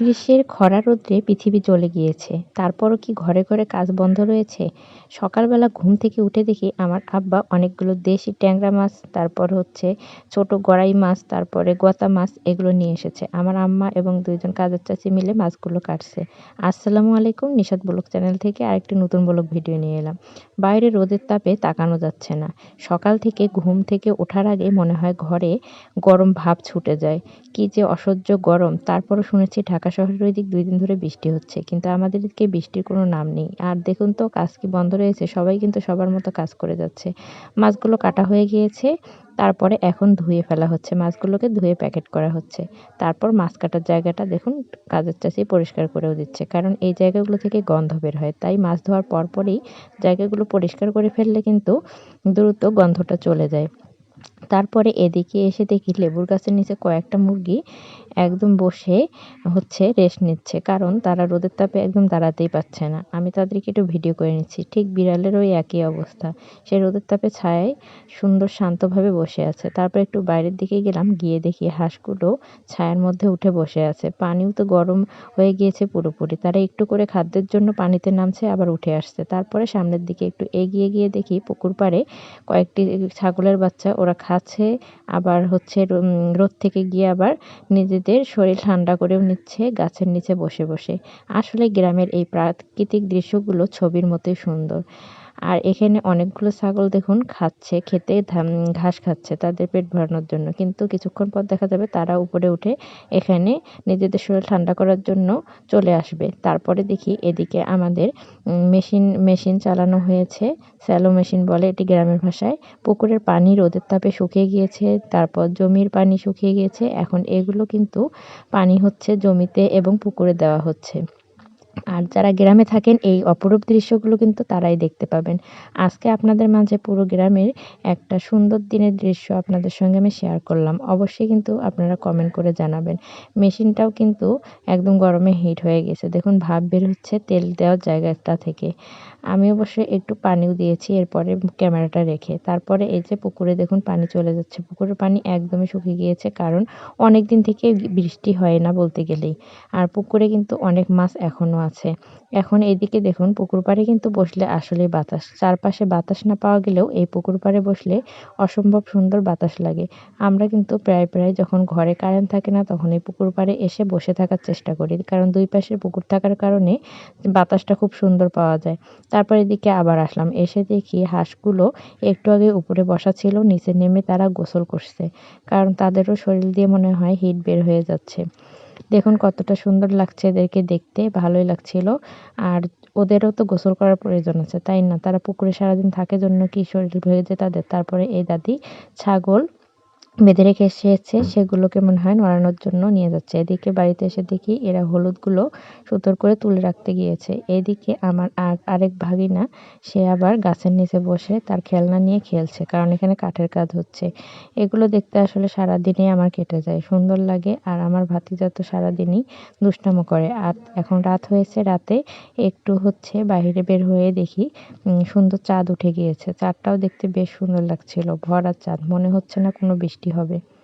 গ্রীষ্মের খরা রৌদ্রে পৃথিবী জ্বলে গিয়েছে। তারপরও কি ঘরে ঘরে কাজ বন্ধ রয়েছে? সকালবেলা ঘুম থেকে উঠে দেখি আমার আব্বা অনেকগুলো দেশি ট্যাংরা মাছ, তারপর হচ্ছে ছোট গড়াই মাছ, তারপরে গতা মাছ এগুলো নিয়ে এসেছে। আমার আম্মা এবং দুইজন কাজের চাচি মিলে মাছগুলো কাটছে। আসসালামু আলাইকুম, নিষাদ ব্লক চ্যানেল থেকে আরেকটি নতুন ব্লক ভিডিও নিয়ে এলাম। বাইরে রোদের তাপে তাকানো যাচ্ছে না। সকাল থেকে ঘুম থেকে ওঠার আগে মনে হয় ঘরে গরম ভাব ছুটে যায়। কি যে অসহ্য গরম, তারপরও শুনেছি ঢাকা শহরের ওই দিক দুই দিন ধরে বৃষ্টি হচ্ছে, কিন্তু আমাদের দিকে বৃষ্টির কোনো নাম নেই। আর দেখুন তো, কাজ কি বন্ধ রয়েছে? সবাই কিন্তু সবার মতো কাজ করে যাচ্ছে। মাছগুলো কাটা হয়ে গিয়েছে, তারপরে এখন ধুয়ে ফেলা হচ্ছে। মাছগুলোকে ধুয়ে প্যাকেট করা হচ্ছে। তারপর মাছ কাটার জায়গাটা দেখুন, কাজের চাষি পরিষ্কার করেও দিচ্ছে। কারণ এই জায়গাগুলো থেকে গন্ধ বের হয়, তাই মাছ ধোয়ার পরপরই জায়গাগুলো পরিষ্কার করে ফেললে কিন্তু দ্রুত গন্ধটা চলে যায়। তারপরে এদিকে এসে দেখি লেবুর গাছের নিচে কয়েকটা মুরগি একদম বসে হচ্ছে রেস্ট নিচ্ছে। কারণ তারা রোদের তাপে একদম দাঁড়াতেই পারছে না। আমি তাদেরকে একটু ভিডিও করে নিচ্ছি। ঠিক বিড়ালেরও একই অবস্থা। সে রোদের তাপে ছায়ায় সুন্দর শান্তভাবে বসে আছে। তারপর একটু বাইরের দিকে গেলাম, গিয়ে দেখি হাঁসগুলো ছায়ার মধ্যে উঠে বসে আছে। পানিও তো গরম হয়ে গিয়েছে পুরোপুরি। তারা একটু করে খাদ্যের জন্য পানিতে নামছে, আবার উঠে আসছে। তারপরে সামনের দিকে একটু এগিয়ে গিয়ে দেখি পুকুর পাড়ে কয়েকটি ছাগলের বাচ্চা ওরা খাচ্ছে আবার হচ্ছে রোদ থেকে গিয়ে আবার নিজেদের শরীর ঠান্ডা করেও নিচ্ছে, গাছের নিচে বসে বসে। আসলে গ্রামের এই প্রাকৃতিক দৃশ্যগুলো ছবির মতোই সুন্দর। আর এখানে অনেকগুলো ছাগল দেখুন খাচ্ছে, খেতে ঘাস খাচ্ছে তাদের পেট ভরানোর জন্য। কিন্তু কিছুক্ষণ পর দেখা যাবে তারা উপরে উঠে এখানে নিজেদের শরীর ঠান্ডা করার জন্য চলে আসবে। তারপরে দেখি এদিকে আমাদের মেশিন মেশিন চালানো হয়েছে, স্যালো মেশিন বলে এটি গ্রামের ভাষায়। পুকুরের পানি রোদের তাপে শুকিয়ে গিয়েছে, তারপর জমির পানি শুকিয়ে গিয়েছে। এখন এগুলো কিন্তু পানি হচ্ছে জমিতে এবং পুকুরে দেওয়া হচ্ছে। আর যারা গ্রামে থাকেন, এই অপরূপ দৃশ্যগুলো কিন্তু তারাই দেখতে পাবেন। আজকে আপনাদের মাঝে পুরো গ্রামের একটা সুন্দর দিনের দৃশ্য আপনাদের সঙ্গে আমি শেয়ার করলাম। অবশ্যই কিন্তু আপনারা কমেন্ট করে জানাবেন। মেশিনটাও কিন্তু একদম গরমে হিট হয়ে গেছে। দেখুন ভাব বের হচ্ছে, তেল দেওয়ার জায়গাটা থেকে। আমি অবশ্যই একটু পানিও দিয়েছি, এরপরে ক্যামেরাটা রেখে। তারপরে এই যে পুকুরে দেখুন, পানি চলে যাচ্ছে। পুকুরের পানি একদমই শুকিয়ে গিয়েছে, কারণ অনেক দিন থেকে বৃষ্টি হয় না বলতে গেলেই। আর পুকুরে কিন্তু অনেক মাছ এখনও আছে এখন এদিকে দেখুন, পুকুর পাড়ে কিন্তু বসলে আসলে বাতাস। চারপাশে বাতাস না পাওয়া গেলেও এই পুকুর পাড়ে বসলে অসম্ভব সুন্দর বাতাস লাগে। আমরা কিন্তু প্রায় প্রায় যখন ঘরে কারেন্ট থাকে না, তখন এই পুকুর পাড়ে এসে বসে থাকার চেষ্টা করি। কারণ দুই পাশে পুকুর থাকার কারণে বাতাসটা খুব সুন্দর পাওয়া যায়। তারপর এদিকে আবার আসলাম। এসে দেখি হাঁসগুলো একটু আগে উপরে বসা ছিল, নিচে নেমে তারা গোসল করছে। কারণ তাদেরও শরীর দিয়ে মনে হয় হিট বের হয়ে যাচ্ছে। দেখুন কতটা সুন্দর লাগছে এদেরকে দেখতে, ভালোই লাগছিল। আর ওদেরও তো গোসল করার প্রয়োজন আছে, তাই না? তারা পুকুরে সারাদিন থাকে, জন্য কি শরীর ভেজে তাদের? তারপরে এই দাদি ছাগল বেঁধে রেখে এসেছে সেগুলোকে মনে হয় নড়ানোর জন্য নিয়ে যাচ্ছে। এদিকে বাড়িতে এসে দেখি এরা হলুদগুলো সুতোর করে তুলে রাখতে গিয়েছে। এদিকে আমার আর আরেক ভাগিনা সে আবার গাছের নিচে বসে তার খেলনা নিয়ে খেলছে কারণ এখানে কাঠের কাজ হচ্ছে। এগুলো দেখতে আসলে সারাদিনই আমার কেটে যায় সুন্দর লাগে আর আমার ভাতিজা তো সারাদিনই দুষ্টামো করে। আর এখন রাত হয়েছে রাতে একটু হচ্ছে বাইরে বের হয়ে দেখি সুন্দর চাঁদ উঠে গিয়েছে। চাঁদটাও দেখতে বেশ সুন্দর লাগছিল ভরা চাঁদ মনে হচ্ছে না কোনো বৃষ্টি হবে।